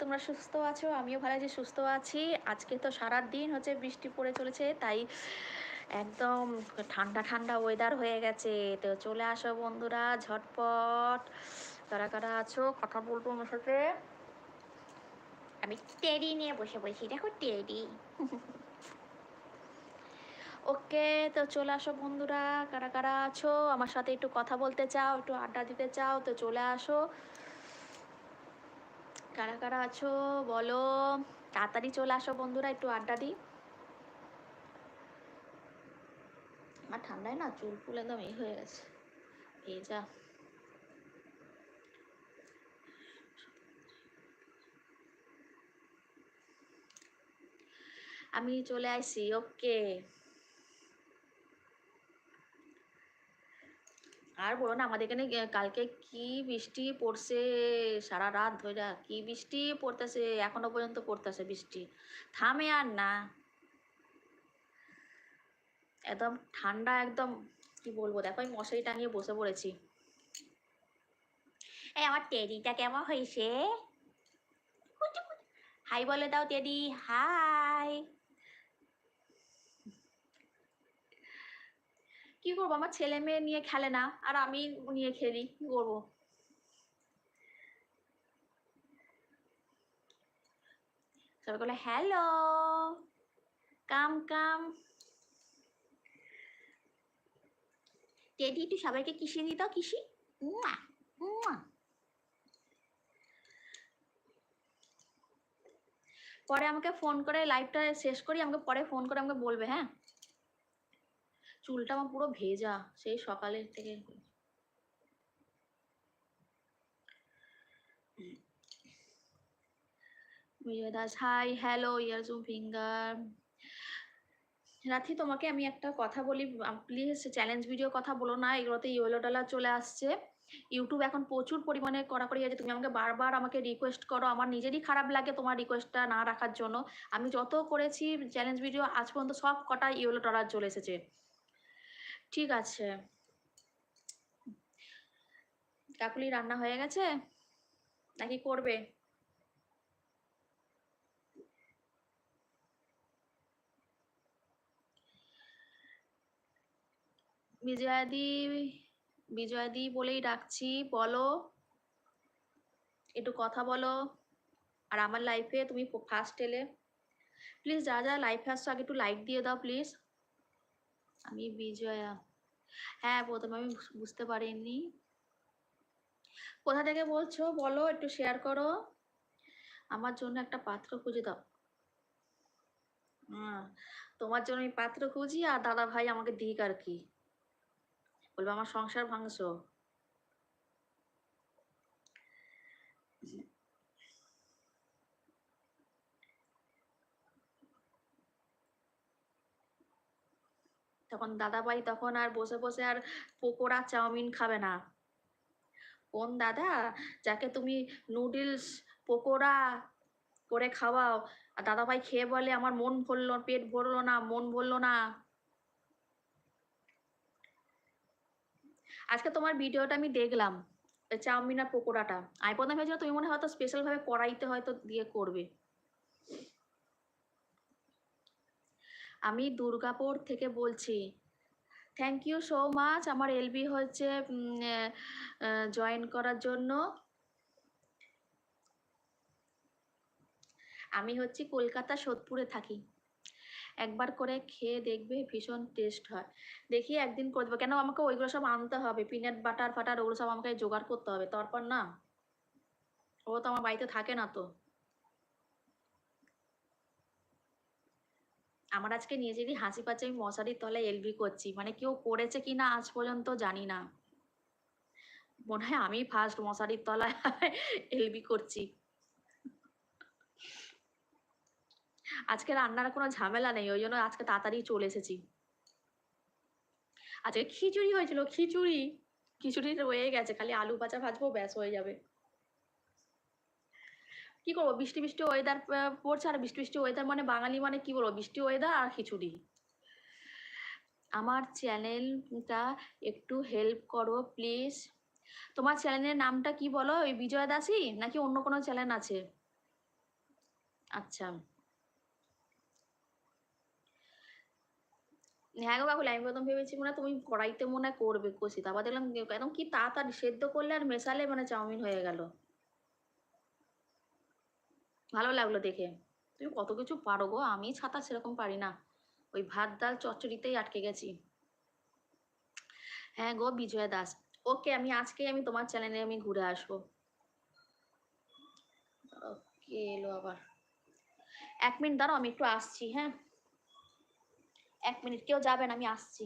তোমরা সুস্থ আছো? আমিও ভালো আছি, সুস্থ আছি। আজকে তো সারা দিন হচ্ছে বৃষ্টি পড়ে চলেছে, তাই একদম ঠান্ডা ঠান্ডা ওয়েদার হয়ে গেছে। তো চলে আসো বন্ধুরা, ঝটপট। কারা কারা আছো? কথা বলব আমার সাথে। আমি টেডি নিয়ে বসে বসি দেখো টেডি ওকে, তো চলে আসো বন্ধুরা, কারা কারা আছো? আমার সাথে একটু কথা বলতে চাও, একটু আড্ডা দিতে চাও, তো চলে আসো। কারা কারা আছো? বলো। তাড়াতাড়ি চলে আসো বন্ধুরা, একটু আড্ডা দিই। আমার ঠান্ডায় না চুল ফুল একদম এই হয়ে গেছে। ভেজা আমি চলে আসি, ওকে। আর বলো না, আমাদের এখানে কালকে কি বৃষ্টি পড়ছে সারা রাত ধরে কি বৃষ্টি পড়তেছে? এখনও পর্যন্ত পড়তেছে বৃষ্টি। থামে আর না। একদম ঠান্ডা, একদম কি বলব? দেখো আমি মশারি টাঙিয়ে বসে পড়েছি। এই, আমার টেডিটা কেমন হয়েছে হাই বলে দাও, টেডি। হাই কি করব? আমার ছেলে মেয়ে নিয়ে খেলে না, আর আমি নিয়ে খেলি, কি করব? সবাই বলে, হ্যালো, কাম কাম। টেডি, একটু সবাইকে কিসি দিত? কিসি। পরে আমাকে ফোন করে লাইভটা শেষ করি, আমাকে পরে ফোন করে আমাকে বলবে হ্যাঁ? চুলটা আমার পুরো ভেজা, সেই সকালের থেকে। দাস হাই হ্যালো ইয়ারজুম ফিঙ্গার। রাথি তোমাকে আমি একটা কথা বলি প্লিজ চ্যালেঞ্জ ভিডিও কথা বলো না, এগুলোতে ইয়েলো ডলার চলে আসছে। ইউটিউব এখন প্রচুর পরিমাণে কড়াকড়ি আছে, তুমি আমাকে বারবার আমাকে রিকোয়েস্ট করো, আমার নিজেরই খারাপ লাগে তোমার রিকোয়েস্টটা না রাখার জন্য। আমি যত করেছি চ্যালেঞ্জ ভিডিও আজ পর্যন্ত সব কটা ইয়েলো ডলার চলে এসেছে। ঠিক আছে। কাকুলি, রান্না হয়ে গেছে? নাকি করবে? বিজয়াদি বিজয়াদি বলেই ডাকছি, বলো। একটু কথা বলো। আর আমার লাইফে তুমি ফার্স্ট এলে। প্লিজ যা যা লাইফে আসছো আগে একটু লাইক দিয়ে দাও প্লিজ আমি বিজয়া। হ্যাঁ প্রথমে আমি বুঝতে পারিনি। কোথা থেকে বলছো? বলো, একটু শেয়ার করো। আমার জন্য একটা পাত্র খুঁজে দাও। হ্যাঁ তোমার জন্য আমি পাত্র খুঁজি, আর দাদা ভাই আমাকে দিক আর কি। বলব, আমার সংসার ভাঙছো। তখন দাদা ভাই তখন আর বসে বসে আর পকোড়া, চাউমিন খাবে না। কোন দাদা, যাকে তুমি নুডলস, পকোড়া করে খাওয়াও, আর দাদা ভাই খেয়ে বলে, আমার মন ভরলো, পেট ভরলো না, মন ভরলো না। আজকে তোমার ভিডিওটা আমি দেখলাম চাউমিন আর পকোড়াটা। আমি প্রথমে ভেবেছিলাম তুমি মনে হয় হয়তো স্পেশাল ভাবে কড়াইতে হয়তো দিয়ে করবে। আমি দুর্গাপুর থেকে বলছি। থ্যাংক ইউ সো মাচ আমার এলবি হচ্ছে জয়েন করার জন্য। আমি হচ্ছে কলকাতা সোদপুরে থাকি। একবার করে খেয়ে দেখবে, ভীষণ টেস্ট হয়। দেখি একদিন করে দেবো। কেন আমাকে ওইগুলো সব আনতে হবে? পিনাট বাটার ফাটার ওগুলো সব আমাকে জোগাড় করতে হবে। তারপর না, ও তো আমার বাড়িতে থাকে না তো। আমার আজকে নিজেরই হাসি পাচ্ছে, আমি মশারির তলায় এলবি করছি। মানে কেউ করেছে কি না আজ পর্যন্ত জানি না। মনে হয় আমি ফার্স্ট মশারির তলায় এলবি করছি। আজকে রান্নার কোনো ঝামেলা নেই, ওই জন্য আজকে তাড়াতাড়ি চলে এসেছি। আজকে খিচুড়ি হয়েছিল, খিচুড়ি। খিচুড়ি রয়ে গেছে, খালি আলু ভাজা ভাজবো, ব্যাস হয়ে যাবে। কি করব? বৃষ্টি বৃষ্টি ওয়েদার পড়ছে আর বৃষ্টি বৃষ্টি ওয়েদার মানে বাঙালি মানে কি বলব? বৃষ্টি ওয়েদার আর খিচুড়ি আমার চ্যানেলটা একটু হেল্প করো প্লিজ তোমার চ্যানেলের নামটা কি বলো? ওই বিজয় দাসী? নাকি অন্য কোনো চ্যানেল আছে? আচ্ছা। হ্যাঁ গো কাকুলি আমি প্রথম ভেবেছি মনে তুমি কড়াইতে মনে করবে কষি তারপর দেখলাম একদম কি তাড়াতাড়ি সেদ্ধ করলে আর মেশালে মানে চাউমিন হয়ে গেল। ভালো লাগল দেখে। তুমি কত কিছু পারো গো, আমি ছাতা সেরকম পারি না। ওই ভাত, ডাল, চচ্চড়িতেই আটকে গেছি। হ্যাঁ গো, বিজয়া দাস। ওকে, আমি আজকেই আমি তোমার চ্যানেলে আমি ঘুরে আসব। এলো আবার। এক মিনিট দাঁড়াও, আমি একটু আসছি হ্যাঁ? এক মিনিট, কেউ যাবেন আমি আসছি।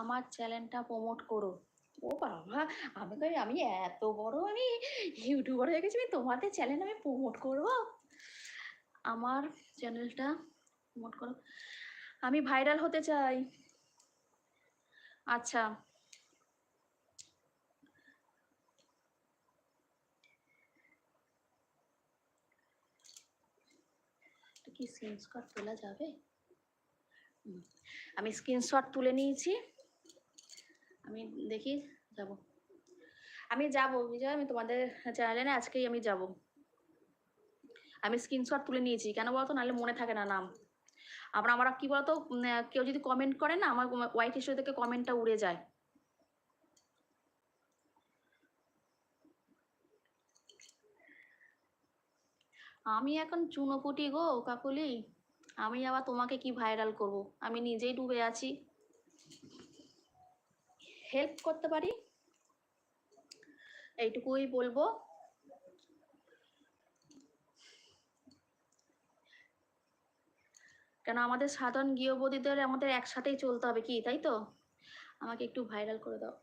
আমার চ্যানেলটা প্রমোট করো। ও বাবা, আমি কই, আমি এত বড়, আমি ইউটিউবার হয়ে গেছি, আমি তোমাদের চ্যানেল আমি প্রমোট করব? আমার চ্যানেলটা প্রমোট করো। আমি ভাইরাল হতে চাই। আচ্ছা। কি স্ক্রিনশট তোলা যাবে? আমি স্ক্রিনশট তুলে নিয়েছি। আমি দেখি, যাব। আমি যাব, বিজয়, আমি তোমাদের চ্যানেলে না আজকেই আমি যাব। আমি স্ক্রিনশট তুলে নিয়েছি, কেন বলতো? নাহলে মনে থাকে না নাম। আবার আমরা কি বলতো? কেউ যদি কমেন্ট করে না, আমার হোয়াইট হিসেবে থেকে কমেন্টটা উড়ে যায়। আমি এখন চুনোপুটি গো, কাকুলি। আমি আবার তোমাকে কি ভাইরাল করব? আমি নিজেই ডুবে আছি। হেল্প করতে পারি? এইটুকুই বলব। কেন আমাদের সাধারণ গৃহবধূদের আমাদের একসাথেই চলতে হবে কি, তাই তো? আমাকে একটু ভাইরাল করে দাও।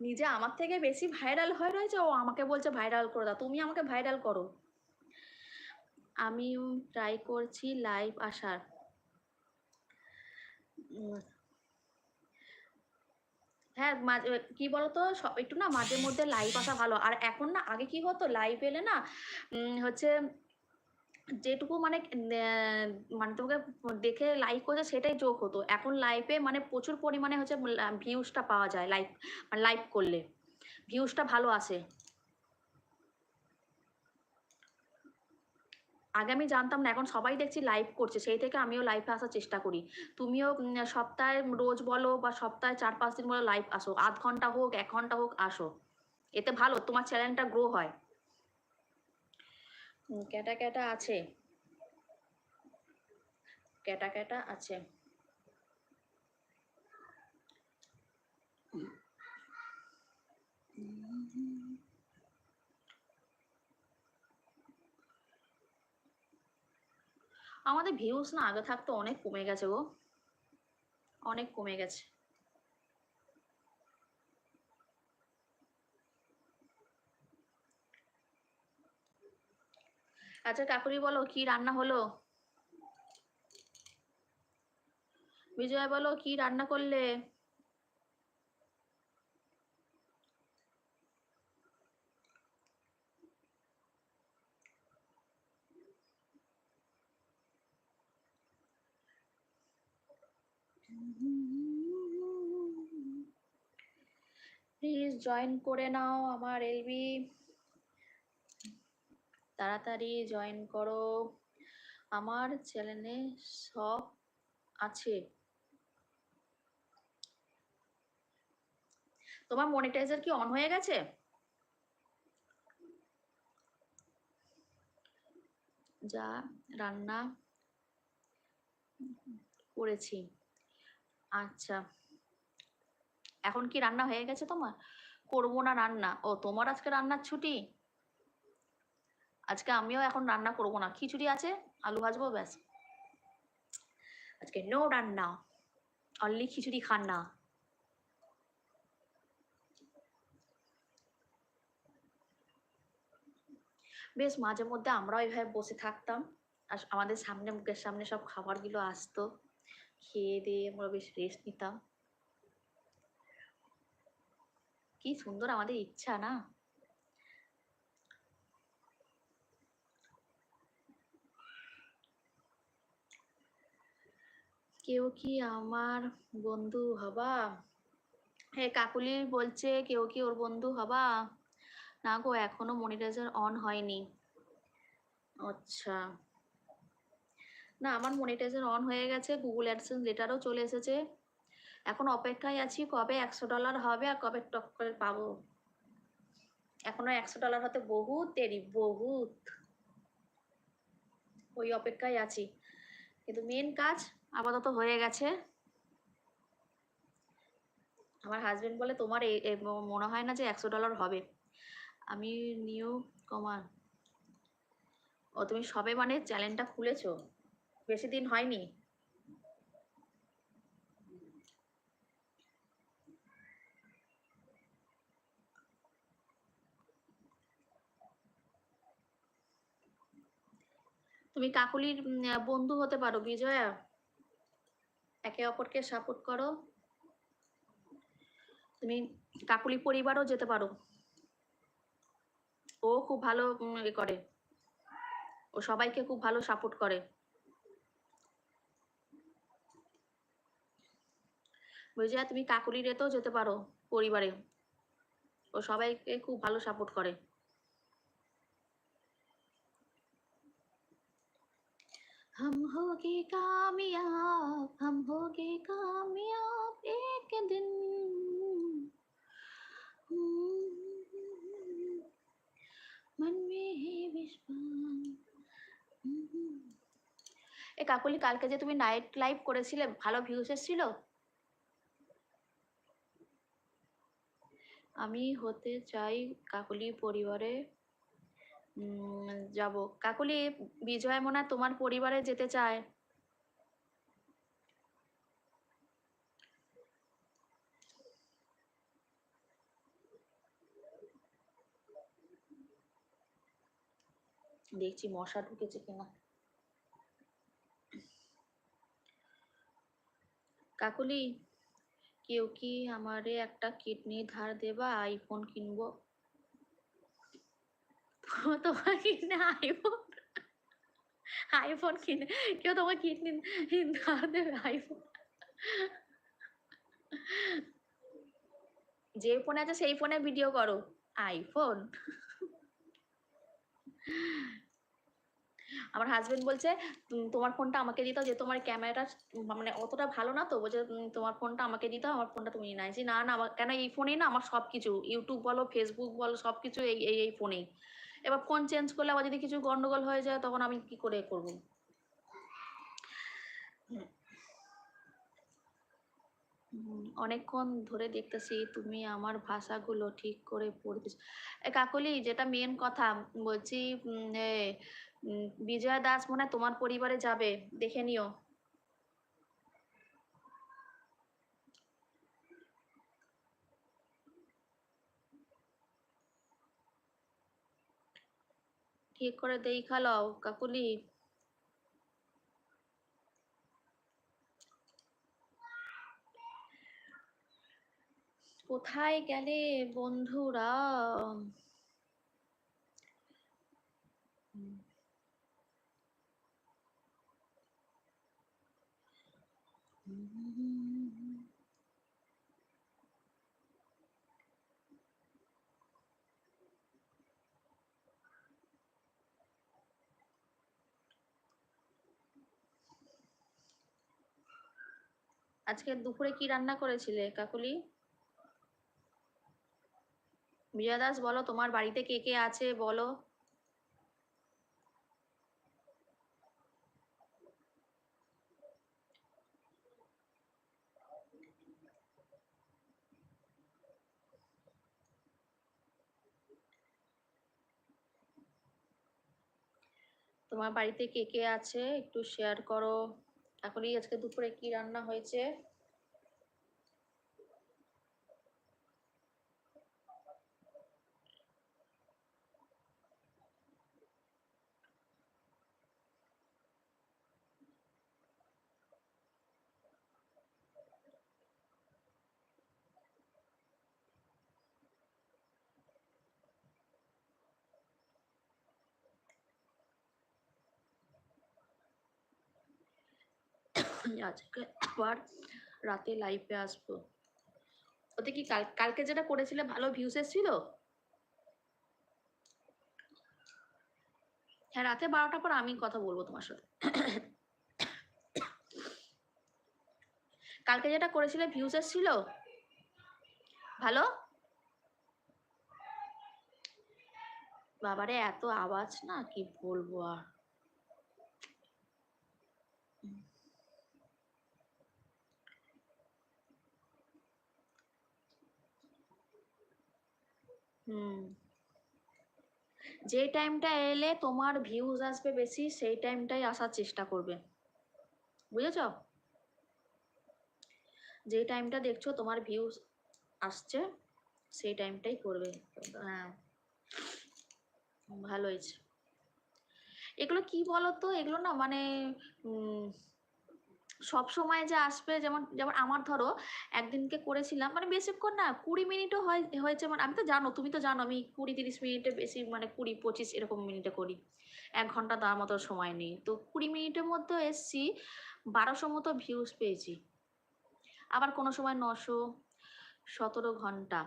নিজে আমার থেকে বেশি ভাইরাল হয়ে রয়েছে, ও আমাকে বলছে ভাইরাল করে দাও। তুমি আমাকে ভাইরাল করো। আমি ট্রাই করছি লাইভ আসার। হ্যাঁ মাঝে কি বলতো? সব একটু না মাঝে মধ্যে লাইভ আসা ভালো। আর এখন না আগে কি হতো? লাইভ এলে না হচ্ছে যেটুকু মানে মানে তোমাকে দেখে লাইক করছে সেটাই যোগ হতো। এখন লাইভে মানে প্রচুর পরিমাণে হচ্ছে ভিউজটা পাওয়া যায় লাইভ মানে লাইভ করলে। ভিউজটা ভালো আসে। আগে আমি জানতাম না, এখন সবাই দেখছি লাইভ করছে, সেই থেকে আমিও লাইভে আসার চেষ্টা করি। তুমিও সপ্তাহে রোজ বলো বা সপ্তাহে চার পাঁচ দিন বলো লাইভ আসো, আধ ঘণ্টা হোক, এক ঘণ্টা হোক, আসো। এতে ভালো, তোমার চ্যানেলটা গ্রো হয়। ক্যাটা ক্যাটা আছে। ক্যাটা ক্যাটা আছে। আমাদের ভিউস না আগে থাকতো অনেক কমে গেছে গো। অনেক কমে গেছে। আচ্ছা কাকুরি বলো, কি রান্না হলো? বিজয় বলো, কি রান্না করলে? প্লিজ জয়েন করে নাও আমার এলবি তাড়াতাড়ি জয়েন করো। আমার চ্যানেলে সব আছে। তোমার মনিটাইজার কি অন হয়ে গেছে? যা রান্না করেছি। আচ্ছা। এখন কি রান্না হয়ে গেছে তোমার? করব না রান্না। ও, তোমার আজকে রান্নার ছুটি? আজকে আমিও এখন রান্না করব না। খিচুড়ি আছে, আলু ভাজবো, ব্যাস। আজকে নো রান্না। অনলি খিচুড়ি খান না। বেশ, মাঝে মধ্যে আমরাও এভাবে বসে থাকতাম। আর আমাদের সামনে, মুখের সামনে সব খাবারগুলো আসতো। খেয়ে দিয়ে আমরা বেশ রেস্ট নিতাম। কি সুন্দর আমাদের ইচ্ছা না? কেউ কি আমার বন্ধু হবা? হ্যাঁ কাকুলি বলছে, কেউ কি ওর বন্ধু হবা? না গো, এখনও মনিটাইজার অন হয়নি। আচ্ছা। না, আমার মনিটাইজার অন হয়ে গেছে গুগল অ্যাডসেন্স লেটারও চলে এসেছে। এখন অপেক্ষায় আছি কবে একশো ডলার হবে আর কবে টক করে পাবো। এখনও একশো ডলার হতে বহুত দেরি, বহুত। ওই অপেক্ষায় আছি। কিন্তু মেন কাজ আপাতত হয়ে গেছে। আমার হাজবেন্ড বলে, তোমার মনে হয় না যে একশো ডলার হবে। আমি নিউ কমান ও, তুমি সবে মানে চ্যানেলটা খুলেছো? বেশি দিন হয়নি। তুমি কাকুলির বন্ধু হতে পারো, বিজয়া। একে অপরকে সাপোর্ট করো। তুমি কাকুলি পরিবারও যেতে পারো। ও খুব ভালো করে। ও সবাইকে খুব ভালো সাপোর্ট করে। বুঝে তুমি কাকুলির এতেও যেতে পারো পরিবারে ও সবাইকে খুব ভালো সাপোর্ট করে हम होगे कामयाब हम होगे कामयाब एक दिन मन में है विश्वास এ কাকুলি কালকে যে তুমি নাইট লাইভ করেছিলে ভালো ভিউজ এসেছিল আমি হতে চাই কাকুলি পরিবারে যাব। কাকুলি বিজয় মনে তোমার পরিবারে যেতে চায়? দেখছি মশা ঢুকেছে কিনা। কাকুলি কেউ কি আমারে একটা কিডনি ধার দেবা আইফোন কিনবো? তোমার আইফোন আইফোন কিনে কেউ তোমার কিডনি ধার দেবে আইফোন যে ফোনে আছে সেই ফোনে ভিডিও করো আইফোন আমার হাজবেন্ড বলছে তোমার ফোনটা আমাকে দিতে যে তোমার ক্যামেরাটা মানে অতটা ভালো না তো, বলছে তোমার ফোনটা আমাকে দিতে আমার ফোনটা তুমি যে না না কেন এই ফোনেই না, আমার সব কিছু ইউটিউব বলো ফেসবুক বলো সব কিছু এই এই ফোনেই এবার ফোন চেঞ্জ করলে আবার যদি কিছু গন্ডগোল হয়ে যায়, তখন আমি কি করে করব? অনেকক্ষণ ধরে দেখতেছি তুমি আমার ভাষাগুলো ঠিক করে পড়তেছ। কাকলি, যেটা মেন কথা, বলছি বিজয়া দাস মনে তোমার পরিবারে যাবে, দেখে নিও। ঠিক করে দেখা লও, কাকুলি। কোথায় গেলে বন্ধুরা? আজকে দুপুরে কি রান্না করেছিলে, কাকুলি? বিজয়া দাস বলো, তোমার বাড়িতে কে কে আছে বলো। তোমার বাড়িতে কে কে আছে? একটু শেয়ার করো। এখনই আজকে দুপুরে কি রান্না হয়েছে? আজকে আবার রাতে লাইভে আসব। ওতে কি কাল, কালকে যেটা করেছিলে ভালো ভিউস এসেছিল? হ্যাঁ রাতে বারোটার পর আমি কথা বলব তোমার সাথে। কালকে যেটা করেছিলে ভিউস এসেছিল? ভালো? বাবারে, এত আওয়াজ না, কি বলব আর? হুম। যে টাইমটা এলে তোমার ভিউজ আসবে বেশি, সেই টাইমটাই আসার চেষ্টা করবে। বুঝেছ? যে টাইমটা দেখছ তোমার ভিউজ আসছে, সেই টাইমটাই করবে। হ্যাঁ। ভালো হয়েছে। এগুলো কি বলতো? এগুলো না মানে সব সময় যে আসবে যেমন যেমন আমার ধরো একদিনকে করেছিলাম মানে বেশিক্ষণ না, কুড়ি মিনিটও হয়, হয়েছে মানে আমি তো জানো, তুমি তো জানো, আমি কুড়ি তিরিশ মিনিটে বেশি মানে কুড়ি পঁচিশ এরকম মিনিটে করি। এক ঘণ্টা তার মতো সময় নেই। তো কুড়ি মিনিটের মধ্যে এসছি, বারোশো মতো ভিউজ পেয়েছি। আবার কোনো সময় নশো সতেরো ঘণ্টা।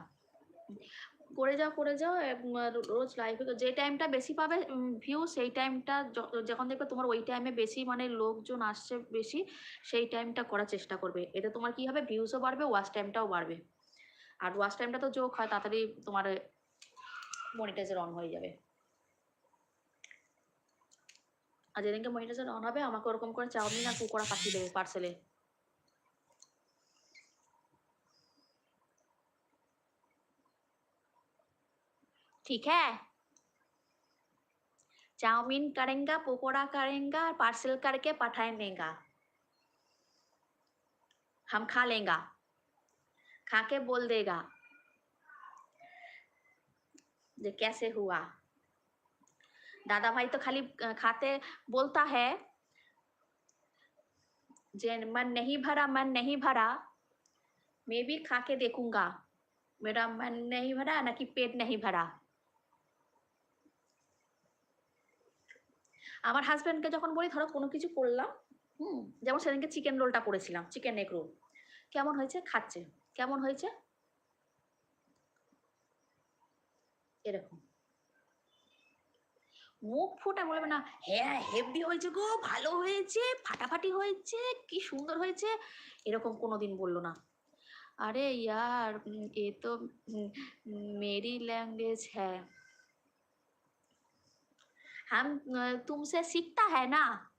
করে যাও করে যাও রোজ লাইভে যে টাইমটা বেশি পাবে ভিউ সেই টাইমটা যখন দেখবে তোমার ওই টাইমে বেশি মানে লোকজন আসছে বেশি, সেই টাইমটা করার চেষ্টা করবে। এতে তোমার কি হবে? ভিউজও বাড়বে ওয়াচ টাইমটাও বাড়বে। আর ওয়াচ টাইমটা তো যোগ হয়, তাড়াতাড়ি তোমার মনিটাইজার অন হয়ে যাবে। আর যেদিনকে মনিটাইজার অন হবে, আমাকে ওরকম করে চাউমিন আর পকোড়া পাঠিয়ে দেবে পার্সেলে ठीक है? चाउमीन करेंगा, पकोड़ा करेंगा पार्सल करके पठा देगा। हम खा लेगा। खा के बोल देगा। যে कैसे हुआ। दादा भाई तो खाली खाते बोलता है। जे मन नहीं भरा, मन नहीं भरा। मैं भी खा के देखूँगा। मेरा मन नहीं भरा, ना कि पेट नहीं भरा। আমার হাজব্যান্ডকে যখন বলি ধরো কোনো কিছু করলাম হুম যেমন সেদিনকে চিকেন রোলটা করেছিলাম চিকেন এগ রোল কেমন হয়েছে খাচ্ছে কেমন হয়েছে এরকম মুখ ফুটে বলবে না হ্যাঁ হেভি হয়েছে গো ভালো হয়েছে ফাটাফাটি হয়েছে কি সুন্দর হয়েছে এরকম কোনোদিন বললো না अरे यार उम, ये तो उम, मेरी लैंग्वेज है हम तुमसे सीखता है ना?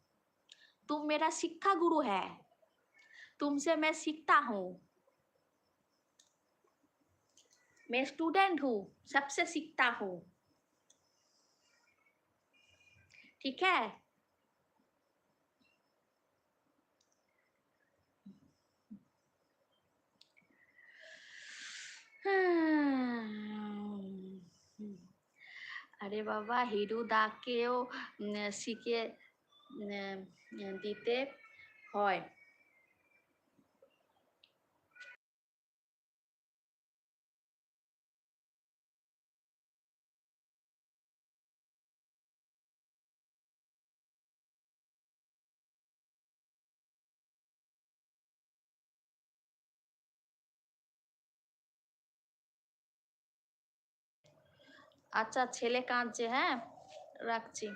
तुम मेरा शिक्षा गुरु है। तुमसे मैं सीखता हूँ। मैं स्टूडेंट हूँ, सबसे सीखता हूँ। ठीक है। আরে বাবা হিরু দাকেও শিখে দিতে হয়। আচ্ছা ছেলে কাঁদছে হ্যাঁ? রাখছি।